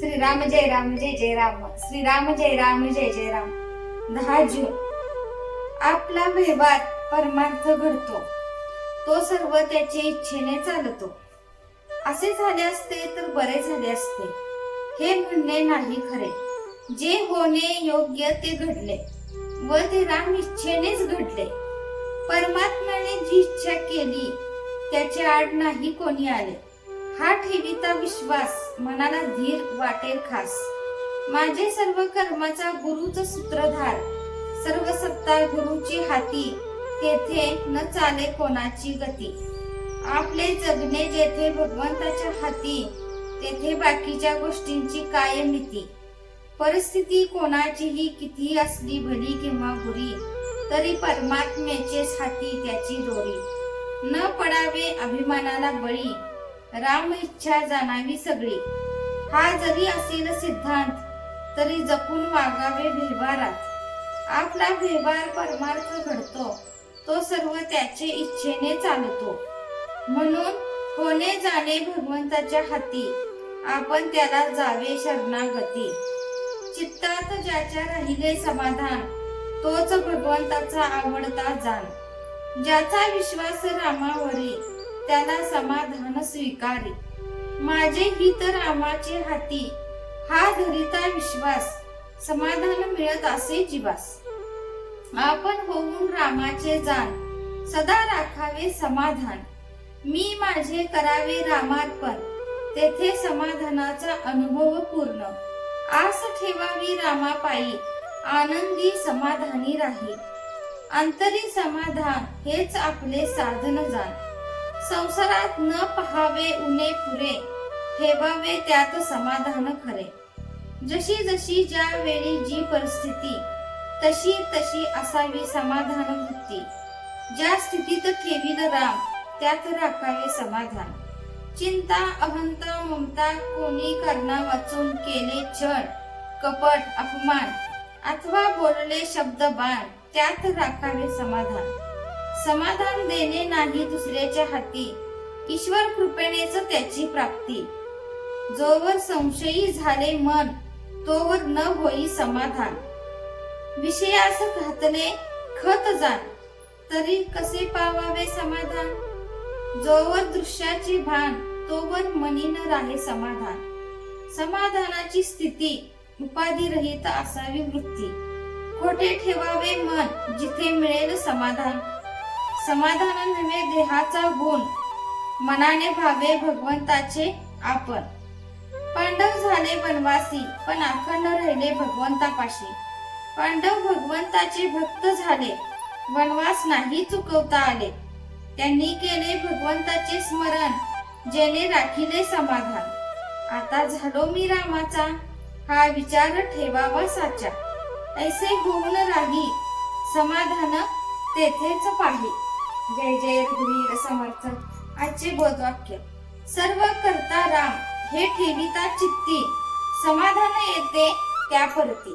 श्रीराम जय राम जय जय राम. श्रीराम जय राम जय जय राम. दहा जून. आपला व्यवहार परमार्थ घडतो. तो सर्व त्याच्या इच्छेने चालतो. असे झाले असते तर बरे झाले असते. हे म्हणणे नाही खरे. जे होणे योग्य ते घडले व ते राम इच्छेनेच घडले. परमात्म्याने जी इच्छा केली त्याच्या आड नाही कोणी आले. हा ठेवीता विश्वास मनाला धीर वाटेल खास. माझे सर्व कर्माचा गुरुच सूत्रधार सर्व सत्ता गुरुची हाती तेथे न चाले कोणाची गती. आपले जगणे जेथे भगवंताच्या हाती तेथे बाकीच्या गोष्टींची काय मिती परिस्थिती कोणाचीही किती असली भली किंवा बुरी तरी परमात्म्याचे हाती त्याची दोरी न पडावे अभिमानाला बळी राम इच्छा जाणावी सगळी. हा जरी असेल सिद्धांत तरी जपून वागावे व्यवहारात. आपला व्यवहार परमार्थ घडतो तो सर्व त्याचे इच्छेने चालतो. म्हणून होणे जाणे भगवंताच्या हाती आपण त्याला जावे शरणागती. चित्तात ज्याच्या राहिले समाधान तोच भगवंताचा आवडता जाण. ज्याचा विश्वास रामावरी त्याला समाधान स्वीकारी. माझे हित रामाचे हाती हा धरिता विश्वास समाधान मिळत असे जीवास. आपण होऊन रामाचे जाण सदा राखावे समाधान. मी माझे करावे रामार्पण तेथे समाधानाचा अनुभव पूर्ण. आस ठेवावी रामापायी आनंदी समाधानी राही. अंतरी समाधान हेच आपले साधन जाण. संसारात न पहावे उणे पुरे ठेवावे त्यात समाधान खरे. जशी जशी ज्या वेळी जी परिस्थिती तशी तशी असावी समाधान वृत्ती. ज्या स्थितीत ठेवील राम त्यात राखावे समाधान. चिंता अहंता ममता कोणी करणा वाचून केले छळ कपट अपमान अथवा बोलले शब्द बाण त्यात राखावे समाधान. समाधान देणे नाही दुसऱ्याच्या हाती. ईश्वर कृपेनेच त्याची प्राप्ती. जोवर संशयी झाले मन तोवर न होई समाधान. विषयास घातले खत जाण. तरी कसे पावावे समाधान? जोवर दृश्याचे भान तोवर मनी न राहे समाधान. समाधानाची स्थिती उपाधी रहित असावी वृत्ती. खोटे ठेवावे मन जिथे मिळेल समाधान. समाधान नव्हे देहाचा गुण मनाने भावे भगवंताचे आपण. पांडव झाले वनवासी पण अखंड राहिले भगवंतापाशी. पांडव भगवंताचे भक्त झाले वनवास नाही चुकवता आले. त्यांनी केले भगवंताचे स्मरण जेने राखिले समाधान. आता झालो मी रामाचा हा विचार ठेवावा साचा. ऐसे होऊन राही समाधान तेथेच पाही. जय जय रघुवीर समर्थ आजचे बोधवाक्य सर्व करता राम हे ठेविता चित्ती. समाधान येते त्या परती.